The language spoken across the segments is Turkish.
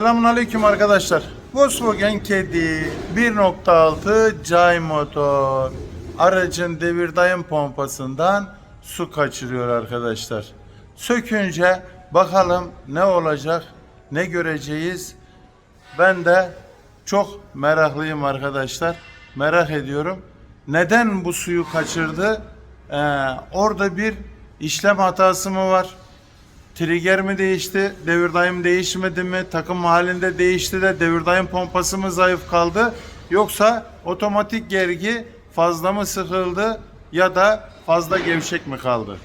Selamünaleyküm arkadaşlar. Volkswagen Kedi 1.6 Jay motor. Aracın devir daim pompasından su kaçırıyor arkadaşlar. Sökünce bakalım ne olacak, ne göreceğiz. Ben de çok meraklıyım arkadaşlar. Merak ediyorum. Neden bu suyu kaçırdı? Ee, orada bir işlem hatası mı var? Trigger mi değişti? Devir daim değişmedi mi? Takım halinde değişti de devir daim pompası mı zayıf kaldı? Yoksa otomatik gergi fazla mı sıkıldı ya da fazla gevşek mi kaldı?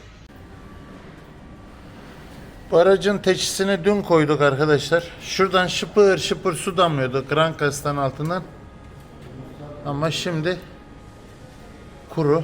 Bu aracın teçhisini dün koyduk arkadaşlar. Şuradan şıpır şıpır su damlıyordu krankastan altından. Ama şimdi kuru.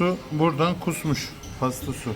Su buradan kusmuş. Paslı su.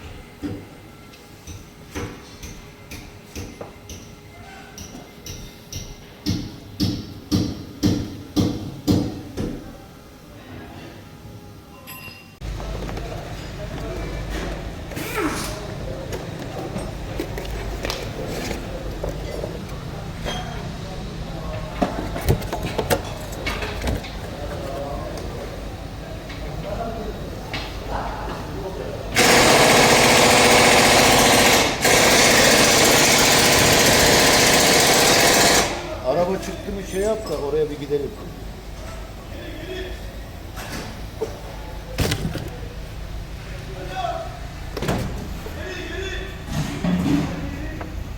Yap da oraya bir gidelim.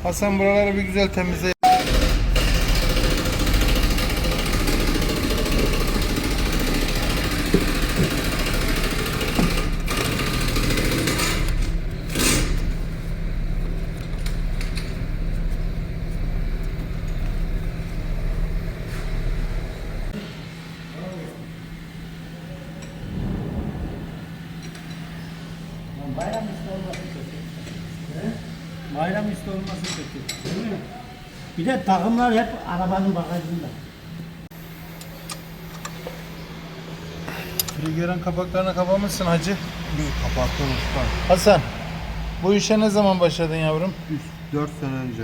Hasan buraları bir güzel temizle. Bayram üstü olması kötü. Bayram üstü olması kötü. Değil mi? Bir de takımlar hep arabanın bagajında. Trigger'ın kapaklarını kapamışsın hacı. Bir kapattım usta. Hasan, bu işe ne zaman başladın yavrum? 4 sene önce.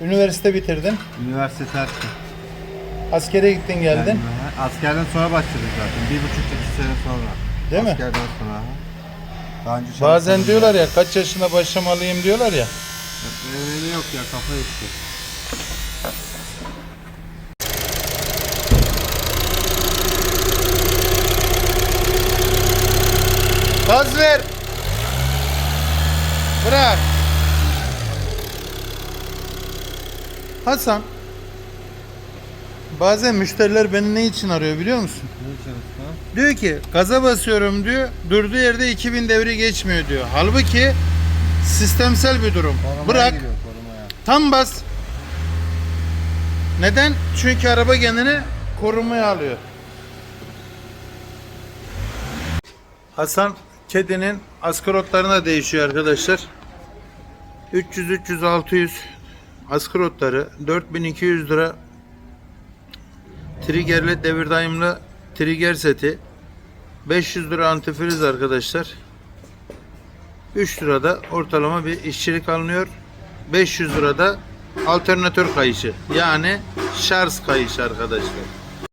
Üniversite bitirdin. Üniversite terk. Askere gittin geldin. Yani, askerden sonra başladık zaten. Bir buçuk iki sene sonra. Değil mi? Askerden sonra. Ha. Daha önce Bazen çalışmadım diyorlar ya kaç yaşında başlamalıyım diyorlar ya. Öyle yok ya kafa üstü. Gaz ver. Bırak. Hasan. Bazen müşteriler beni ne için arıyor biliyor musun? Diyor ki gaza basıyorum diyor. Durduğu yerde 2000 devri geçmiyor diyor. Halbuki sistemsel bir durum. Bırak. Giriyor, korumaya. Tam bas. Neden? Çünkü araba kendini korumaya alıyor. Hasan kedinin askarotlarına değişiyor arkadaşlar. 300 300 600 askarotları 4200 lira triggerli devir daimli trigger seti. 500 lira antifriz arkadaşlar. 3 lirada ortalama bir işçilik alınıyor. 500 lirada alternatör kayışı. Yani şarj kayışı arkadaşlar